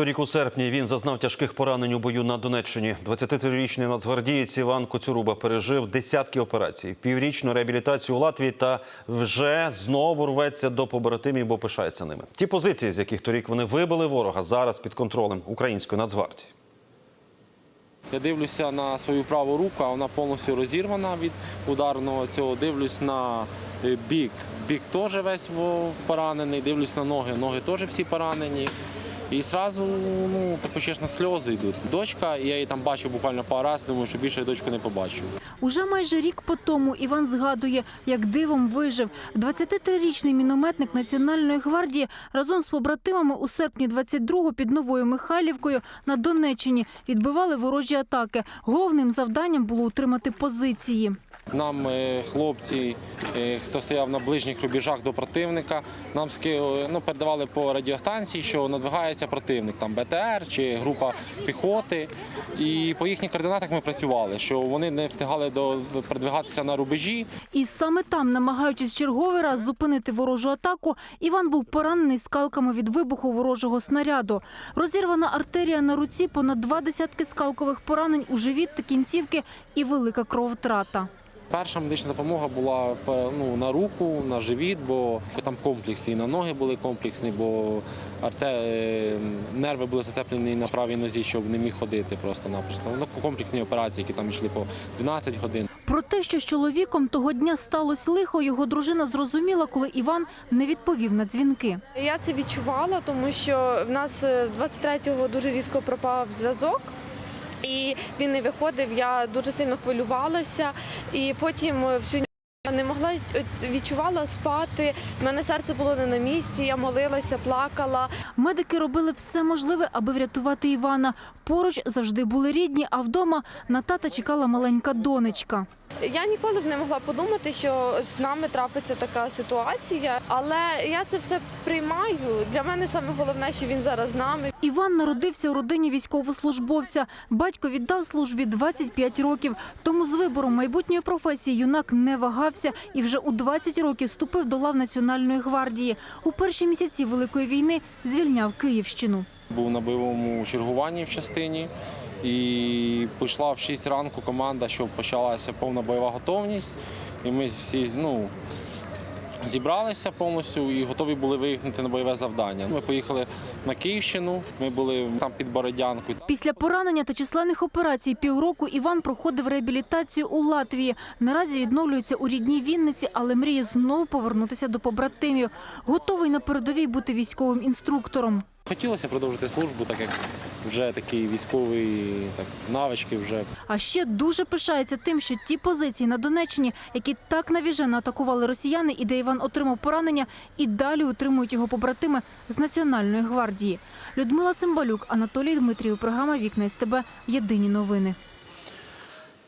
Торік у серпні він зазнав тяжких поранень у бою на Донеччині. 23-річний нацгвардієць Іван Коцюруба пережив десятки операцій, піврічну реабілітацію у Латвії та вже знову рветься до побратимів, бо пишається ними. Ті позиції, з яких торік вони вибили ворога, зараз під контролем української нацгвардії. Я дивлюся на свою праву руку, вона повністю розірвана від ударного цього. Дивлюсь на е, бік. Бік теж весь поранений. Дивлюсь на ноги. Ноги теж всі поранені. І одразу ну, тако чесно, сльози йдуть. Дочка, я її там бачив буквально пару разів, думаю, що більше я дочку не побачу. Уже майже рік по тому Іван згадує, як дивом вижив. 23-річний мінометник Національної гвардії разом з побратимами у серпні 22-го під Новою Михайлівкою на Донеччині відбивали ворожі атаки. Головним завданням було утримати позиції. Нам е, хлопці, е, хто стояв на ближніх рубежах до противника, нам ну, передавали по радіостанції, що надвигається противник, там БТР чи група піхоти. І по їхніх координатах ми працювали, що вони не встигали до передвигатися на рубежі. І саме там, намагаючись черговий раз зупинити ворожу атаку, Іван був поранений скалками від вибуху ворожого снаряду. Розірвана артерія на руці, понад два десятки скалкових поранень у живіт та кінцівки і велика кровотрата. Перша медична допомога була ну, на руку, на живіт, бо там комплексні, і на ноги були комплексні, бо арте... е, нерви були зацеплені на правій нозі, щоб не міг ходити просто-напросто. Ну, комплексні операції, які там йшли по 12 годин. Про те, що з чоловіком того дня сталося лихо, його дружина зрозуміла, коли Іван не відповів на дзвінки. Я це відчувала, тому що в нас е, 23-го дуже різко пропав зв'язок. І він не виходив, я дуже сильно хвилювалася, і потім е, всю я не могла відчувала спати. У мене серце було не на місці. Я молилася, плакала. Медики робили все можливе, аби врятувати Івана. Поруч завжди були рідні, а вдома на тата чекала маленька донечка. Я ніколи б не могла подумати, що з нами трапиться така ситуація, але я це все приймаю. Для мене саме головне, що він зараз з нами. Іван народився у родині військовослужбовця. Батько віддав службі 25 років. Тому з вибором майбутньої професії юнак не вагався і вже у 20 років вступив до лав Національної гвардії. У перші місяці Великої війни звільняв Київщину. Був на бойовому чергуванні в частині. І пішла в 6 ранку команда, що почалася повна бойова готовність. І ми всі ну, зібралися повністю і готові були виїхати на бойове завдання. Ми поїхали на Київщину, ми були там під Бородянкою. Після поранення та численних операцій півроку Іван проходив реабілітацію у Латвії. Наразі відновлюється у рідній Вінниці, але мріє знову повернутися до побратимів. Готовий на передовій бути військовим інструктором. Хотілося продовжити службу, так як вже такий військовий так, навички вже А ще дуже пишається тим, що ті позиції на Донеччині, які так навіжено атакували росіяни, і де Іван отримав поранення, і далі утримують його побратими з Національної гвардії. Людмила Цимбалюк, Анатолій Дмитрів. Програма Вікна СТБ. Єдині новини.